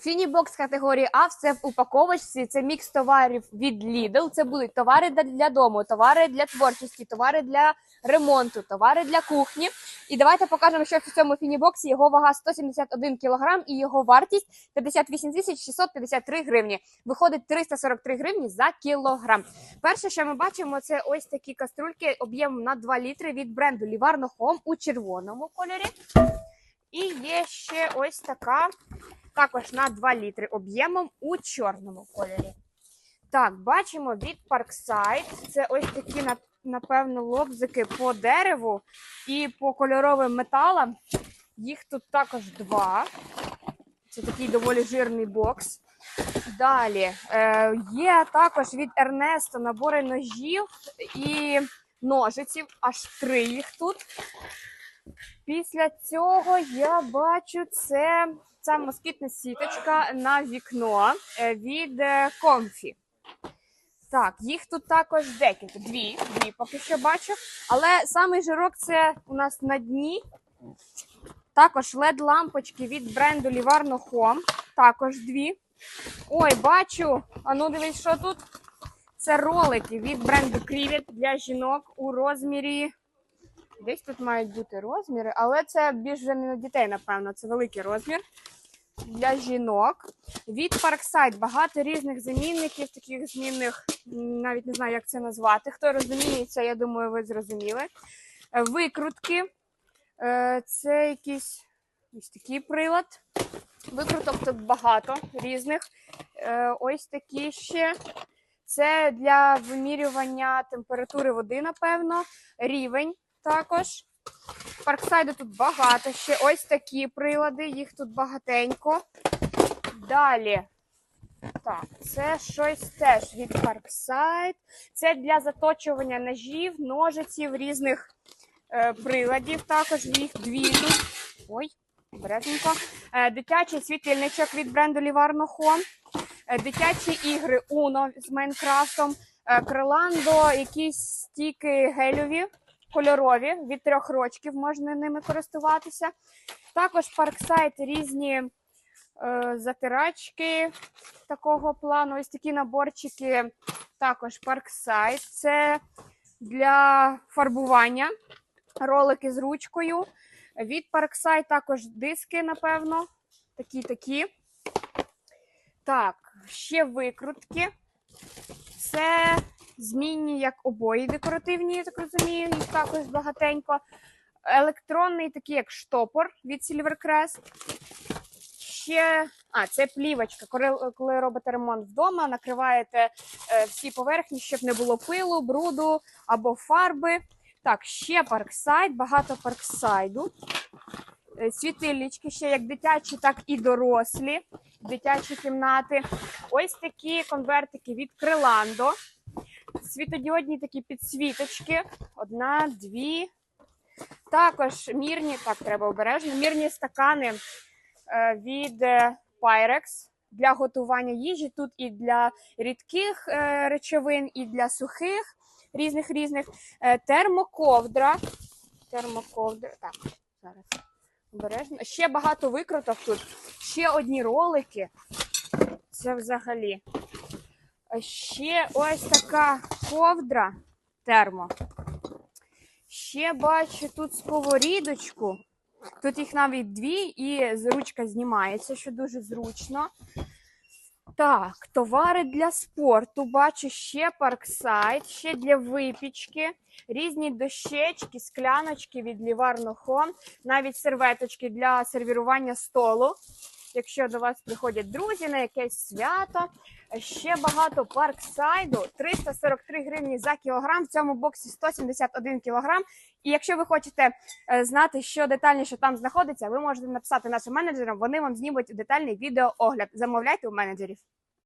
Фінібокс категорії А це в упаковочці. Це мікс товарів від Lidl. Це будуть товари для- дому, товари для творчості, товари для ремонту, товари для кухні. І давайте покажемо, що в цьому фінібоксі його вага 171 кг і його вартість 58 тисяч 653 гривні. Виходить 343 гривні за кілограм. Перше, що ми бачимо, це ось такі каструльки об'ємом на 2 літри від бренду Livarno Home у червоному кольорі. І є ще ось така, також на 2 літри об'ємом у чорному кольорі. Так, бачимо від Parkside. Це ось такі, напевно, лобзики по дереву і по кольоровим металам. Їх тут також два. Це такий доволі жирний бокс. Далі е, є також від Ернесто набори ножів і ножиців, аж три їх тут. Після цього я бачу це ця москітна сіточка на вікно е, від е, Comfy. Так, їх тут також декілька. Дві, дві поки що бачу. Але самий жирок це у нас на дні. Також LED-лампочки від бренду Livarno Home. Також дві. Ой, бачу. А ну дивись, що тут. Це ролики від бренду Krivet для жінок у розмірі. Десь тут мають бути розміри, але це більш вже не на дітей, напевно. Це великий розмір для жінок. Від Parkside багато різних замінників, таких змінних, навіть не знаю, як це назвати. Хто розуміється, я думаю, ви зрозуміли. Е, Викрутки. Е, Це якийсь ось такий прилад. Викруток тут багато різних. Е, Ось такі ще. Це для вимірювання температури води, напевно. Рівень також. Парксайду тут багато. Ще ось такі прилади, їх тут багатенько. Далі. Так, це щось теж від Parkside. Це для заточування ножів, ножиців, різних е, приладів. Також їх дві тут. Ой, обережненько. Е, дитячий світильничок від бренду Home. Е, дитячі ігри Uno з Майнкрафтом. Е, Криландо, якісь стіки гельові, кольорові, від трьох рочків можна ними користуватися. Також Parkside різні е, затирачки такого плану. Ось такі наборчики. Також Parkside. Це для фарбування. Ролики з ручкою. Від Parkside також диски, напевно. Такі-такі. Так, ще викрутки. Це змінні як обої декоративні, я так розумію, їх також багатенько. Електронний, такий як штопор від Silvercrest. Ще, а, це плівочка. Коли, коли робите ремонт вдома, накриваєте е, всі поверхні, щоб не було пилу, бруду або фарби. Так, ще парксайд, багато парксайду. Е, Світильнички ще як дитячі, так і дорослі. Дитячі кімнати. Ось такі конвертики від Криландо. Світодіодні такі підсвіточки. Одна, дві. Також мірні, так, треба обережно. Мірні стакани е, від е, Pyrex для готування їжі. Тут і для рідких е, речовин, і для сухих різних різних. Термоковдра. Термоковдра. Так, зараз обережно. Ще багато викруток тут. Ще одні ролики. Це взагалі. Ще ось така ковдра термо. Ще бачу тут сковорідочку. Тут їх навіть дві, і ручка знімається, що дуже зручно. Так, товари для спорту. Бачу ще парксайд, ще для випічки, різні дощечки, скляночки від Livarno Home, навіть серветочки для сервірування столу. Якщо до вас приходять друзі на якесь свято, ще багато парксайду 343 гривні за кілограм. В цьому боксі 171 кілограм. І якщо ви хочете е, знати, що детальніше там знаходиться, ви можете написати нашим менеджерам. Вони вам знімуть детальний відеоогляд. Замовляйте у менеджерів.